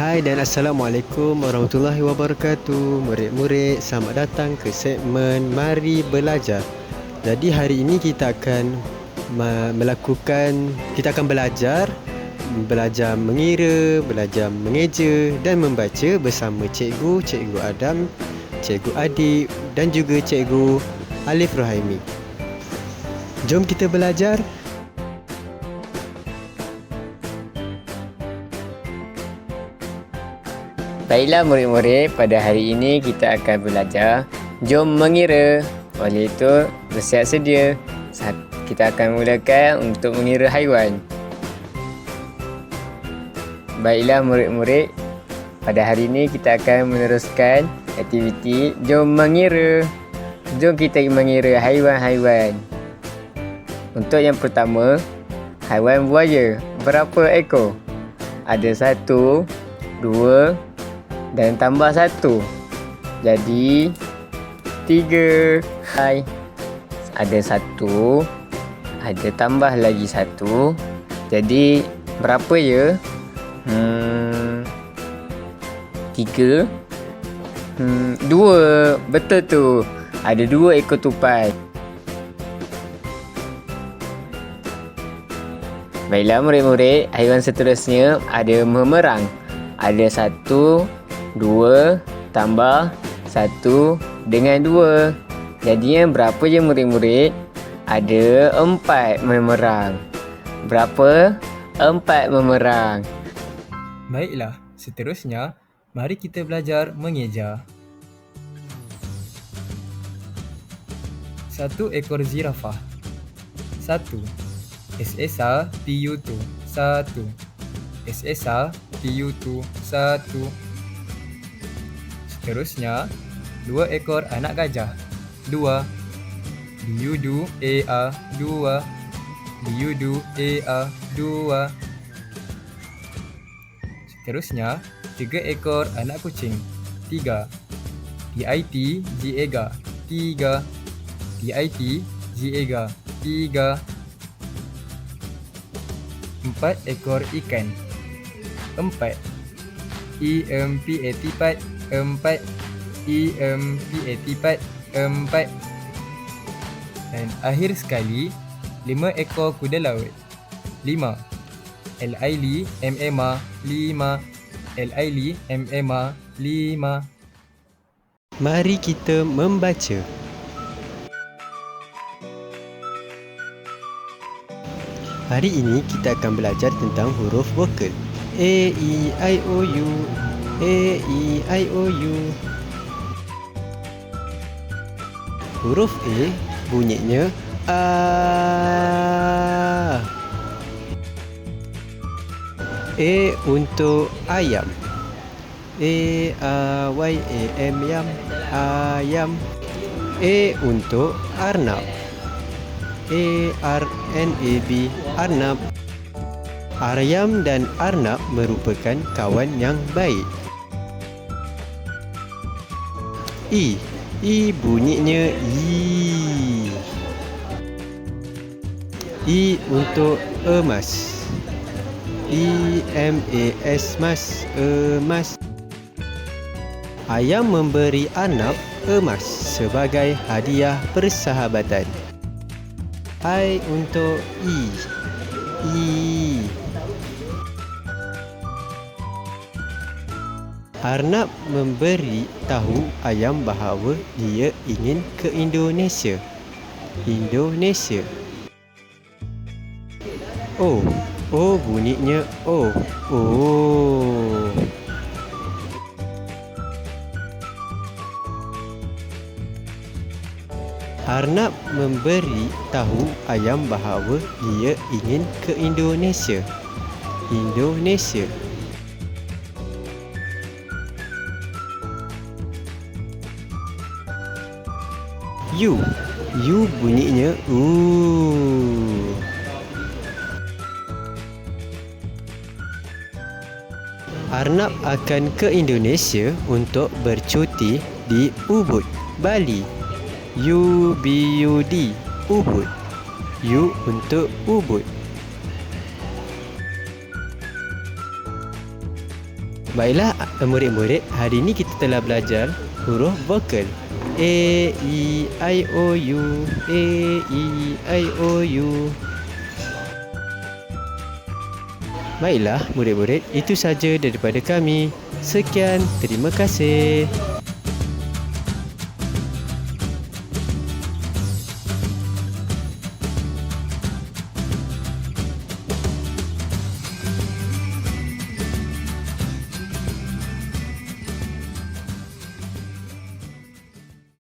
Hai dan Assalamualaikum warahmatullahi wabarakatuh. Murid-murid selamat datang ke segmen Mari Belajar. Jadi hari ini kita akan melakukan Kita akan belajar Belajar mengira, belajar mengeja dan membaca bersama cikgu, cikgu Adam Cikgu Adik dan juga cikgu Alif Rohaimi Jom kita belajar Baiklah murid-murid, pada hari ini kita akan belajar Jom mengira. Oleh itu, bersiap sedia. Kita akan mulakan untuk mengira haiwan. Baiklah murid-murid Pada hari ini kita akan meneruskan aktiviti Jom mengira. Jom kita mengira haiwan-haiwan. Untuk yang pertama Haiwan buaya Berapa ekor? Ada satu Dua dan tambah satu. Jadi tiga. Hai. Ada satu. Ada tambah lagi satu. Jadi berapa ya? Hmm, tiga. Hmm, dua. Betul tu. Ada dua ekor tupai Baiklah murid-murid, haiwan seterusnya ada memerang. Ada satu, Dua tambah satu dengan dua. Jadinya berapa je murid-murid? Ada empat memerang. Berapa? Empat memerang. Baiklah, seterusnya mari kita belajar mengeja. Satu ekor zirafah. Satu. SSA PU2. Satu. SSA PU2. Satu. Seterusnya, dua ekor anak gajah. Dua. Biudu A dua. Biudu A dua. Seterusnya, tiga ekor anak kucing. Tiga. PIT Jiega. Tiga. PIT Jiega. Tiga. Empat ekor ikan. Empat. EMPAT empat EMPAT empat empat. Dan akhir sekali lima ekor kuda laut. Lima. L-I-L M-M-A lima. L-I-L M-M-A lima. Mari kita membaca. Hari ini kita akan belajar tentang huruf vokal. A, E, I, O, U A, E, I, O, U. Huruf A bunyinya A. A untuk ayam. A, A, Y, A, M, yam. Ayam A untuk arnab. A, R, N, A, B Arnab Ayam dan arnab merupakan kawan yang baik I. I bunyinya I. I untuk emas. E M A S mas emas. Ayam memberi anak emas sebagai hadiah persahabatan. I untuk I. I. Arnab memberi tahu ayam bahawa dia ingin ke Indonesia. Indonesia. Oh, oh bunyinya oh. Oh. Arnab memberi tahu ayam bahawa dia ingin ke Indonesia. Indonesia. U. U bunyinya U. Arnab akan ke Indonesia untuk bercuti di Ubud, Bali. U B U D Ubud. U untuk Ubud. Baiklah murid-murid, hari ini kita telah belajar huruf vokal. A, E, I, O, U. A, E, I, O, U. Baiklah murid-murid, itu saja daripada kami. Sekian, terima kasih.